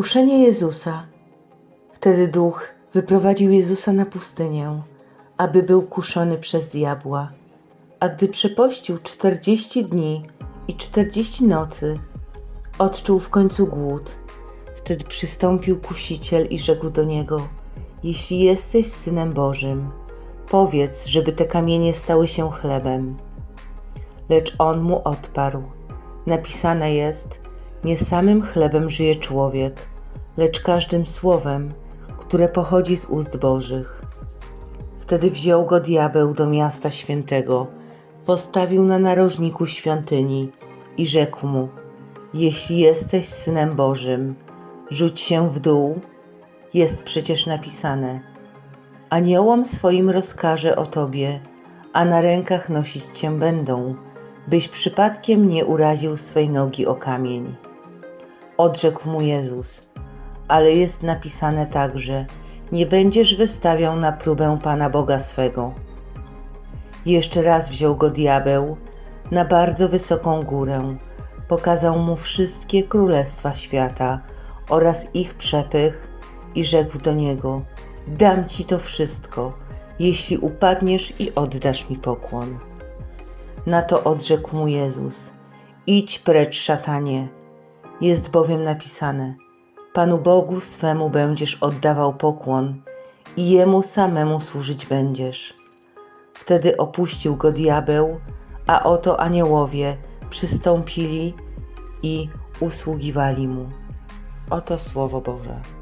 Kuszenie Jezusa. Wtedy duch wyprowadził Jezusa na pustynię, aby był kuszony przez diabła. A gdy przepościł czterdzieści dni i czterdzieści nocy, odczuł w końcu głód. Wtedy przystąpił kusiciel i rzekł do niego: Jeśli jesteś synem Bożym, powiedz, żeby te kamienie stały się chlebem. Lecz on mu odparł: Napisane jest: Nie samym chlebem żyje człowiek, lecz każdym słowem, które pochodzi z ust Bożych. Wtedy wziął go diabeł do miasta świętego, postawił na narożniku świątyni i rzekł mu: Jeśli jesteś synem Bożym, rzuć się w dół, jest przecież napisane: Aniołom swoim rozkaże o tobie, a na rękach nosić cię będą, byś przypadkiem nie uraził swej nogi o kamień. Odrzekł mu Jezus: Ale jest napisane także: Nie będziesz wystawiał na próbę Pana Boga swego. Jeszcze raz wziął go diabeł na bardzo wysoką górę, pokazał mu wszystkie królestwa świata oraz ich przepych i rzekł do niego: Dam ci to wszystko, jeśli upadniesz i oddasz mi pokłon. Na to odrzekł mu Jezus: Idź precz, szatanie. Jest bowiem napisane: Panu Bogu swemu będziesz oddawał pokłon i jemu samemu służyć będziesz. Wtedy opuścił go diabeł, a oto aniołowie przystąpili i usługiwali mu. Oto słowo Boże.